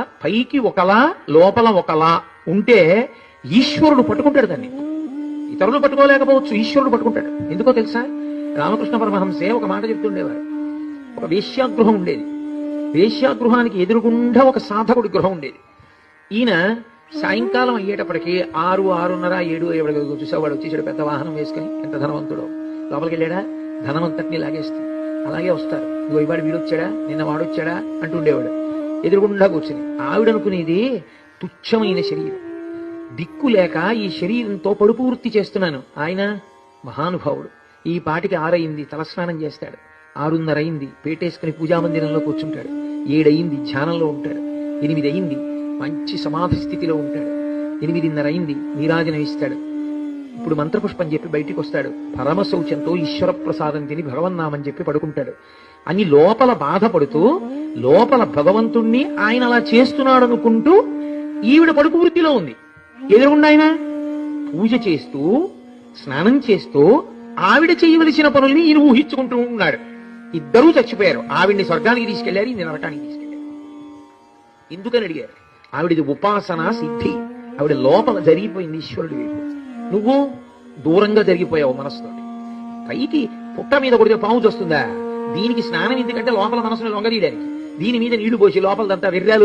పైకి ఒకలా లోపల ఒకలా ఉంటే ఈశ్వరుడు పట్టుకుంటాడు దాన్ని. ఇతరులు పట్టుకోలేకపోవచ్చు ఈశ్వరుడు పట్టుకుంటాడు. ఎందుకో తెలుసా? రామకృష్ణ పరమహంసే ఒక మాట చెప్తుండేవారు ఒక వేశ్యాగృహం ఉండేది. వేశ్యాగృహానికి ఎదురుగుండా ఒక సాధకుడి గృహం ఉండేది. ఈయన సాయంకాలం అయ్యేటప్పటికి ఆరు ఆరున్నర ఏడు ఏడు చూసేవాడు వచ్చేసాడు పెద్ద వాహనం వేసుకుని ఎంత ధనవంతుడు. లోపలికి వెళ్ళాడా? ధనవంతటిని లాగేస్తుంది అలాగే వస్తారు. ఇదిగో ఇవాడు వీడొచ్చాడా? నిన్న వాడు అంటుండేవాడు అంటూ ఉండేవాడు. ఎదురుగుండా కూర్చుని ఆవిడనుకునేది తుచ్చమైన శరీరం. దిక్కు లేక ఈ శరీరంతో పడుపూర్తి చేస్తున్నాను. ఆయన మహానుభావుడు. ఈ పాటికి ఆరయింది తలస్నానం చేస్తాడు. ఆరున్నర అయింది పేటేసుకుని పూజామందిరంలో కూర్చుంటాడు. ఏడయింది ధ్యానంలో ఉంటాడు. ఎనిమిది అయింది మంచి సమాధి స్థితిలో ఉంటాడు. ఎనిమిదిన్నర అయింది నీరాజనం ఇస్తాడు ఇప్పుడు మంత్రపుష్పం చెప్పి బయటికి వస్తాడు. పరమశౌచంతో ఈశ్వర ప్రసాదం తిని భగవన్నామని చెప్పి పడుకుంటాడు. అని లోపల బాధపడుతూ లోపల భగవంతుణ్ణి ఆయన అలా చేస్తున్నాడు అనుకుంటూ ఈవిడ పడుకు వృత్తిలో ఉంది. ఎదురుగుండా ఆయన? పూజ చేస్తూ స్నానం చేస్తూ ఆవిడ చేయవలసిన పనుల్ని ఈయన ఊహించుకుంటూ ఉన్నాడు. ఇద్దరూ చచ్చిపోయారు. ఆవిడ్ని స్వర్గానికి తీసుకెళ్ళారు ఈయన నరకానికి తీసుకెళ్ళారు. ఎందుకని అడిగారు? ఆవిడది ఉపాసన సిద్ధి. ఆవిడ లోపల జరిగిపోయింది ఈశ్వరుడి వైపు. నువ్వు దూరంగా జరిగిపోయావు మనసుతో పైకి పుట్ట మీద కొడితే పాము చూస్తుందా దీనికి స్నానం ఎందుకంటే లోపల మనసుని లొంగదీయడానికి. దీని మీద నీళ్ళు పోసి లోపలదంతా వెర్రాలు